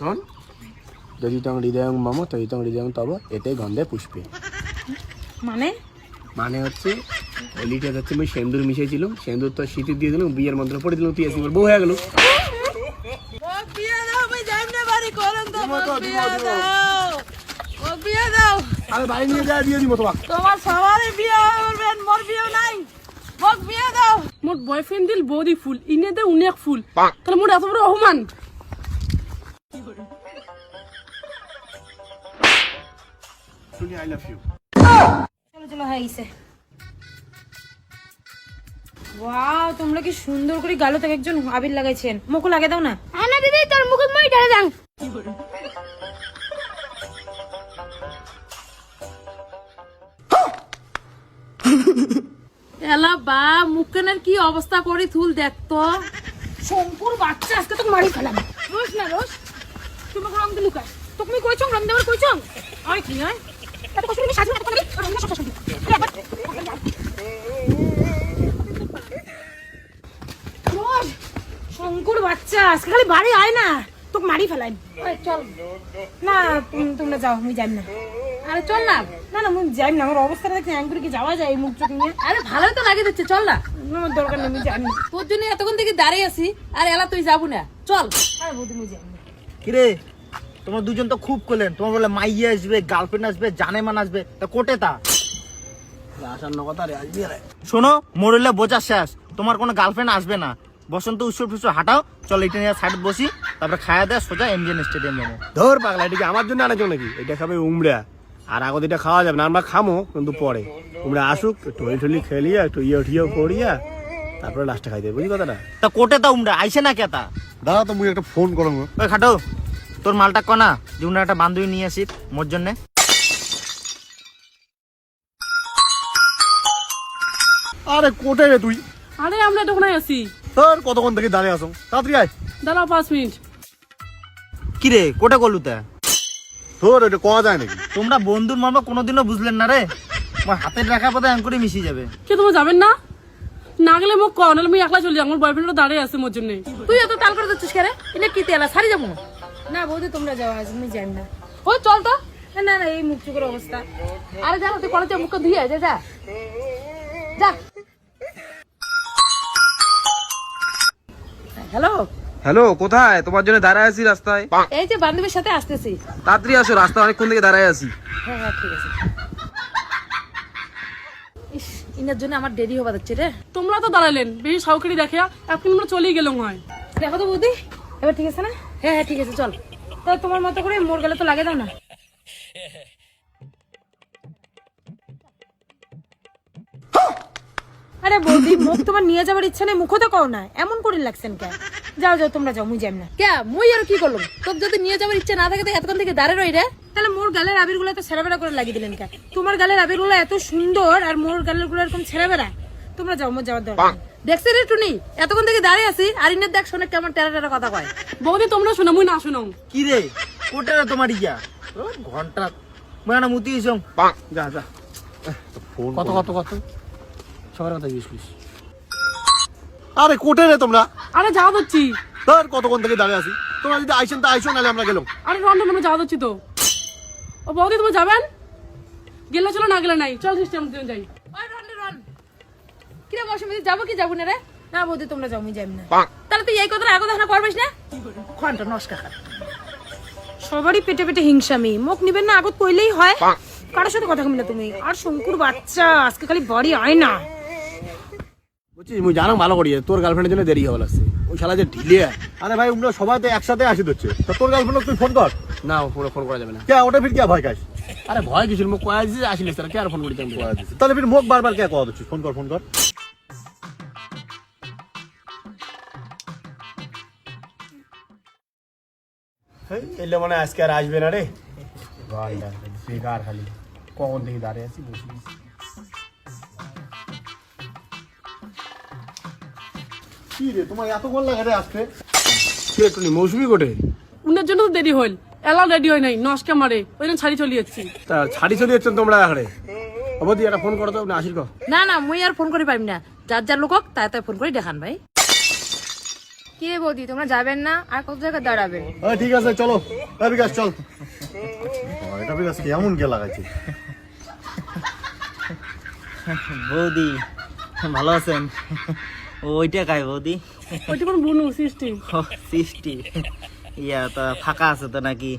শোন যদি তং হৃদয়ং মম তৈ তং হৃদয়ং তব এতে গন্ধে পুষ্পে। মানে? মানে হচ্ছে লিটার হচ্ছে আমি সেন্দুর মিশিয়েছিলাম সেন্দুর তো শীতের দিয়ে দিলাম বিয়ের মন্ত্র পড়ে দিলাম তুই আসি বউ হয়ে গেল। মোক বিয়ে দাও আমি যাই না বাড়ি করুন তো মোক বিয়ে দাও। মোক বিয়ে দাও। আরে বাড়ি নিয়ে যায় দিয়ে দিব তোমাকে। তোমার সবারই বিয়ে করবেন মোর বিয়ে নাই। মোক বিয়ে দাও। মোর বয়ফ্রেন্ড দিল বৌদি ফুল ইনে দে উনেক ফুল। তাহলে মোর এত বড় অপমান। শুনি আই লাভ ইউ চলো চলো হয়ে গেছে। ওয়াও তোমরা কি সুন্দর করে গালো থেকে একজন আবির লাগাইছেন। মুখও লাগে দাও না। হ্যাঁ না দিদি তোর মুখে মই ঢেলে দাও। এলা বা মুখখানের কি অবস্থা করি থুল দেখতো শঙ্কুর বাচ্চা আজকে তোকে মারি ফেলাম। রোজ না রোজ। তুমি রং দিলু লুকাস তুমি কইছং রং দেওয়ার কইছং আয় কি হয় শঙ্কুর বাচ্চা আজকে খালি বাড়ি আয় না তোকে মারি ফেলাই চল। না তোমরা যাও আমি যাই না। আরে চল না। না না আমি যাই না আমার অবস্থাটা দেখে অ্যাঙ্গুর কি যাওয়া যায় মুখ চোখ নিয়ে আরে ভালোই তো লাগে দিচ্ছে চল না। না, আমার দরকার নেই আমি যাই না। তোর জন্য এতক্ষণ থেকে দাঁড়িয়ে আছি আর এলা তুই যাব না। চল। আরে বৌদি আমি যাই না। কিরে? তোমরা দুজন তো খুব করলেন তোমার বলে মাইয়ে আসবে গার্লফ্রেন্ড আসবে জানেমান আসবে। তা কোটে তা? আসার কথা রে আসবি রে শোনো মরলে বোঝা শেষ। তোমার কোনো গার্লফ্রেন্ড আসবে না। বসন্ত উৎসব টুসব হাঁটাও চল এটা নিয়ে সাইড বসি তারপরে খাওয়া দেয় সোজা এমজিএন স্টেডিয়াম যাব ধর পাগলা এটা কি আমার জন্য আনাছো নাকি? এটা খাবে উমড়া আর আগত এটা খাওয়া যাবে না আমরা খামো কিন্তু পরে। উমড়া আসুক হলি ঠলি খেলিয়া একটু ইয়ে ঠিয়ে করিয়া তারপরে লাস্টে খাই দেবে বুঝলি কথাটা? তা কোটে তা উমরা আইসে না কেতা দাদা তো মুই একটা ফোন করো ওই খাটো। তোর মালটা কনা? যেমন একটা বান্ধবী নিয়ে আসি মোর জন্যে। আরে কোটে রে তুই? আরে আমরা তখন আছি। তোর কতক্ষণ থেকে দাঁড়িয়ে আসো তাড়াতাড়ি আয়। দাঁড়াও পাঁচ মিনিট। কিরে কোটে গলু তা? তোর এটা কোয়া যায় নাকি? তোমরা বন্ধুর মামা কোনোদিনও বুঝলেন না রে। আমার হাতের রাখা পথে অ্যাঙ্করে মিশিয়ে যাবে। কে তোমার যাবেন না? না গেলে মোক কন নাহলে আমি একলা চলে যাব আমার বয়ফ্রেন্ডও দাঁড়িয়ে আছে মোর জন্য। তুই এত তাল করে দিচ্ছিস কেন এটা কি তেলা সারি যাব। না বৌদি তোমরা যাও আজ আমি যাই না। ও চল তো। না, না এই মুখ অবস্থা। আরে জানো তুই কলেজে মুখে ধুয়ে যা যা। যা। হ্যালো? হ্যালো কোথায়? তোমার জন্য দাঁড়ায় আছি রাস্তায়। এই যে বান্ধবীর সাথে আসতেছি। তাড়াতাড়ি আসো রাস্তা অনেকক্ষণ থেকে দাঁড়ায় আছি। হ্যাঁ হ্যাঁ ঠিক আছে। ইস ইনার জন্য আমার দেরি হবা যাচ্ছে রে। তোমরা তো দাঁড়ালেন বেশি সাউকারি দেখে এখন আমরা চলেই গেলাম হয়। দেখো তো বৌদি এবার ঠিক আছে না? হ্যাঁ হ্যাঁ ঠিক আছে চল। তো তোমার মতো করে মোর গেলে তো লাগে দাও না। আরে বৌদি মুখ তোমার নিয়ে যাবার ইচ্ছা নেই মুখও তো কও না। এমন করে লাগছেন কে যাও যাও তোমরা যাও মুই যাই না। কে মুই আর কি করলাম? তোর যদি নিয়ে যাবার ইচ্ছা না থাকে তো এতক্ষণ থেকে দাঁড়িয়ে রই রে। তাহলে মোর গালের আবিরগুলো তো ছেড়াবেড়া করে লাগিয়ে দিলেন কে তোমার গালের আবিরগুলো এত সুন্দর আর মোর গালেরগুলো এরকম ছেড়াবেড়া তোমরা যাও মোর যাওয়ার দরকার। দেখছি রে টুনি? এতক্ষণ থেকে দাঁড়িয়ে আছি আর ইনের দেখ শোনে কেমন টেরা টেরা কথা কয়। বৌদি তোমরা শোনো মুই না শোনো কি রে? কোটারে তোমার ইয়া ঘণ্টা। মই না মুতি ইসং যা যা। ফোন কত কত কত? সবার কথা জিজ্ঞেস করিস। আরে কোটে রে তোমরা। আরে যাওয়া দিচ্ছি তোর কতক্ষণ থেকে দাঁড়িয়ে আছি। তোমরা যদি আইসেন তা আইসো নাহলে আমরা গেলাম। আরে রন্ডন আমরা যাওয়া দিচ্ছি তো। ও বৌদি তুমি যাবেন? গেলে চলো না গেলে নাই। চল সিস্টেম যাই। কিরে বসে যাব কি যাব না রে? না বৌদি তোমরা যাও মুই যাই না। তাহলে তুই এই কথাটা আগে দেখা করবিস না? ঘণ্টা নমস্কার সবারই পেটে পেটে হিংসামি মুখ নিবেন না আগত কইলেই হয়। কারোর সাথে কথা কমি না তুমি। আর শঙ্কুর বাচ্চা আজকে খালি বাড়ি আয় না। বুঝছিস মুই জানো ভালো করি তোর গার্লফ্রেন্ডের জন্য দেরি হওয়া লাগছে। ওই শালা যে ঢিলে। আরে ভাই উমরা সবাই তো একসাথে আসি হচ্ছে তা তোর গার্লফ্রেন্ড তুই ফোন কর। না ফোন ফোন করা যাবে না। কে ওটা ফির কে ভয় খাস আরে ভয় কিছু মুখ কয়া দিছে আসিলে স্যার কে আর ফোন করি করিতাম তাহলে ফির মুখ বারবার কে কওয়া দিচ্ছিস? ফোন কর ফোন কর। এলে মানে আজকে আর আসবে না রে। বেকার খালি। কখন থেকে দাঁড়িয়ে আছি বসে কি রে তোমার এত গোল লাগে রে আজকে? কি টুনি মৌসুমি কোটে উনের জন্য তো দেরি হইল এলাও রেডি হয় নাই। নস্কা মারে ওই জন্য ছাড়ি চলে যাচ্ছি। তা ছাড়ি চলে যাচ্ছেন তোমরা আখড়ে অবধি একটা ফোন করো তো না আসির না না মুই আর ফোন করি পারিম না। যার যার লোকক তাই তাই ফোন করে দেখান ভাই। কি রে বৌদি তোমরা যাবেন না? আর কত জায়গায় দাঁড়াবেন? হ্যাঁ ঠিক আছে চলো। বিকাশ চল। এটা বিকাশ কেমন কে লাগাইছে বৌদি ভালো আছেন? ওইটা কাই বৌদি? ওইটা কোন বুনু সৃষ্টি? সৃষ্টি। ইয়া তা ফাঁকা আছে তো নাকি?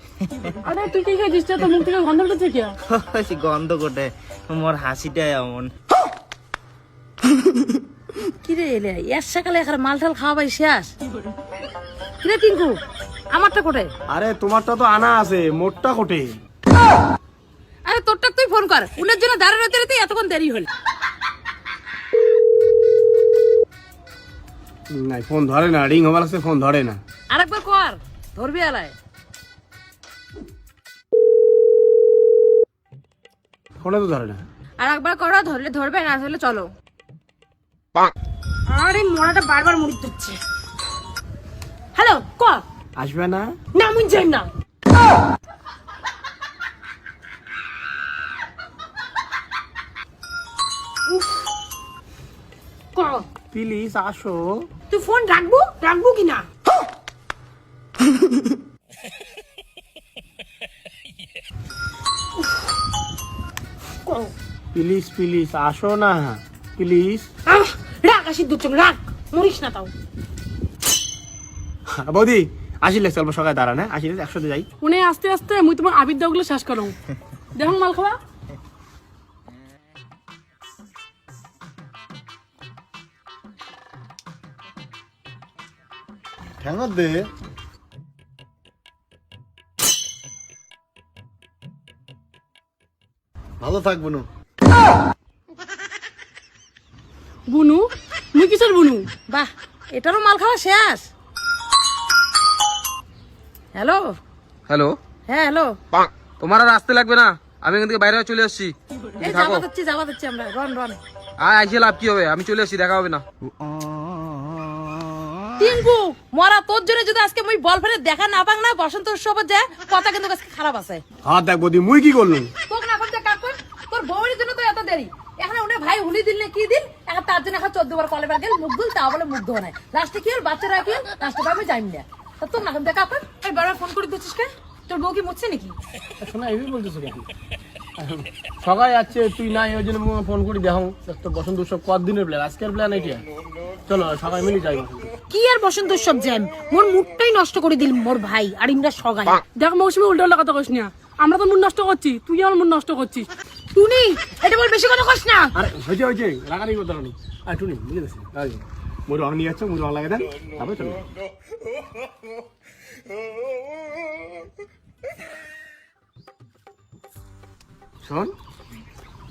আরে তুই কি মুখ থেকে গন্ধ কি কোটে। মোর হাসিটাই এমন। কি রে এলে? এর সকালে এখানে মাল টাল খাওয়া পাই শেষ? কি রে টিঙ্কু আমারটা কোটে? আরে তোমারটা তো আনা আছে মোটটা কোটে। আরে তোরটা তুই ফোন কর। উনের জন্য দাঁড়াতে এতক্ষণ দেরি হল। না ফোন ধরে না রিং হবার আছে ফোন ধরে না। আরেকবার কর। ধরবি আলায়। ফোনে তো ধরে না? আর একবার করো ধরলে ধরবে না ধরলে চলো। আরে মরাটা বারবার মুড়ি দিচ্ছে। হ্যালো ক? আসবে না? না আমি যাই না প্লিজ আসো। তুই ফোন রাখব? রাখব কি না? প্লিজ প্লিজ আসো না। প্লিজ রাখ আসি রাখ মরিস না তাও। বৌদি আসিলে চলবো সকালে দাঁড়ান হ্যাঁ? আসিলে একসাথে যাই। উনি আস্তে আস্তে মুই তোমার আবির দাওগুলো শেষ করো। দেখো মাল খাওয়া। দে। ভালো থাকব না বুনু? মুই কিসের বুনু? বাহ এটারও মাল খাওয়া শেষ। হ্যালো? হ্যালো? হ্যাঁ হ্যালো। তোমার আর আসতে লাগবে না। আমি এখান থেকে বাইরে চলে আসছি। এই থাকো। যাবা দিচ্ছি আমরা। রন রন। আর আইসে লাভ কি হবে? আমি চলে আসছি দেখা হবে না। টিঙ্কু মরা তোর জন্য যদি আজকে মুই বল ফেলে দেখা না পাক না বসন্ত উৎসবের যে কথা কিন্তু আজকে খারাপ আছে। হাত দেখ বৌদি মুই কি করলুম? তোকে না বউয়ের জন্য তো এত দেরি। এখন উনি ভাই হুলি দিল না কি দিল? এখন তার জন্য এখন চোদ্দ বার কলে বার গেল মুখ দুল তা বলে মুখ ধোয়া নাই। লাস্টে কি হল? বাচ্চারা কি হল? লাস্টে আমি যাই না তা তোর না করতে কাক এই বারবার ফোন করে দিচ্ছিস কে? তোর বউ কি মুছছে নাকি? শোনা বলতেছো কেন? সবাই যাচ্ছে তুই নাই ওই জন্য ফোন করি দেখো। তো বসন্ত উৎসব কদিনের প্ল্যান আজকের প্ল্যান এটা? চলো সবাই মিলে যাই। কি আর বসন্ত উৎসব জ্যাম? মোর মুডটাই নষ্ট করে দিল মোর ভাই আর ইমরা সগাই। দেখ মৌসুমি উল্টো উল্টো কথা কইস না। আমরা তো মুড নষ্ট করছি তুই আমার মুড নষ্ট করছিস। টুনি এটা বল বেশি কথা না। আরে করতে আর টুনি বুঝে গেছি মুই রং নিয়ে যাচ্ছ মুই রং লাগে দেন। তারপরে চলো। শোন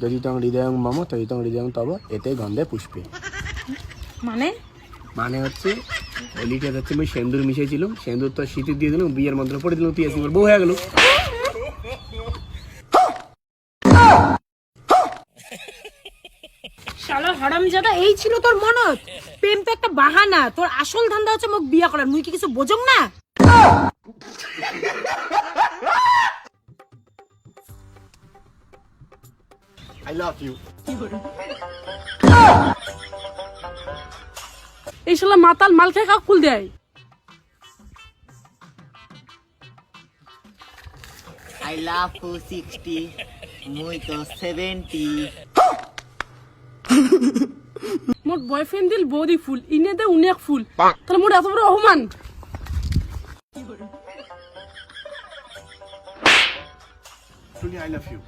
যদি তং হৃদয়ং মম তৈ তং হৃদয়ং তব এতে গন্ধে পুষ্পে। মানে? মানে হচ্ছে হোলিটা হচ্ছে আমি সেন্দুর মিশিয়েছিলাম। সেন্দুর তো শীতে দিয়ে দিলাম বিয়ের মন্ত্র পড়ে দিলাম তুই আসি বউ হয়ে গেল হারামজাদা এই ছিল তোর মনত? প্রেম তো একটা বাহানা। তোর আসল ধান্দা হচ্ছে মোক বিয়া করার। মুই কি কিছু বোঝং না? আই লাভ ইউ এই শালা মাতাল মাল খেয়ে কাক ফুল দেয়। আই লাভ টু সিক্সটি মুই তো সেভেন্টি বয়ফ্রেন্ড দিল বৌদি ফুল ইনে দে উনি এক ফুল তাহলে মোর এত বড় অপমান। টুনি আই লাভ ইউ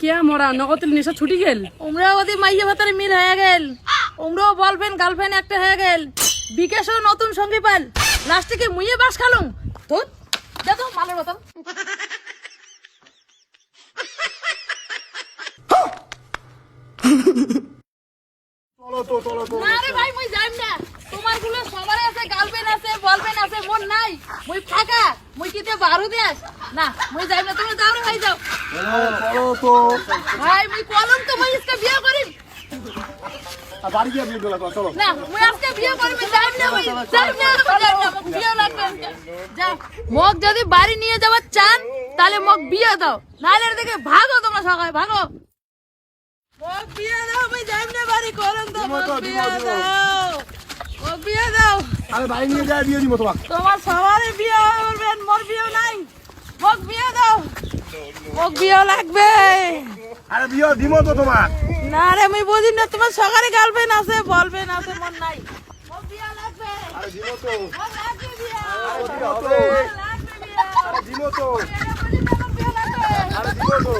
কে মরা? নগদের নেশা ছুটি গেল। ওদের মাইয়া ভাতারে মিল হয়ে গেল। ওমরাও বলফ্রেন্ড গার্লফ্রেন্ড একটা হয়ে গেল। বিকাশও নতুন সঙ্গী পাল লাস্টে কি মুইয়ে বাস খালুম? তো দেখো মালের বোতল। চলো তো চলো তো না রে ভাই মুই যাইম না। তোমারগুলো সবার আছে আছে মন নাই। মুই ফাঁকা মুই কিতে বারু দেস না মুই যাইম না। তুমি যাও রে ভাই যাও। চলো তো ভাই মুই কলম তো মুই ইসকে বিয়ে করিম বাড়ি গিয়ে বিয়ে করো চলো। না মুই আজকে বিয়ে করিম যাইম না মুই যাইম না যাইম না মোক বিয়ে লাগবে যাও মোক যদি বাড়ি নিয়ে যাবার চান তাহলে মোক বিয়ে দাও। নাহলে থেকে ভাগো তোমরা সবাই ভাগো। মোক বিয়ে দাও মুই যাইম না বাড়ি কলম তো মোক বিয়ে দাও। বিয়ে দাও। আরে বাড়ি নিয়ে যায় বিয়ে দিব তোমাকে। তোমার সবারই বিয়ে করবেন মোর বিয়ে নাই। মোক বিয়ে দাও। মোক বিয়ে লাগবে। আরে বিয়ে দিব তো তোমার। না রে আমি বুঝি না তোমার সকালে আছে বলবেন আছে মন নাই। মোক বিয়ে লাগবে। আরে দিব তো। মোক লাগবে বিয়ে। আরে দিব তো। আরে দিব তো। আরে না, দিব তো।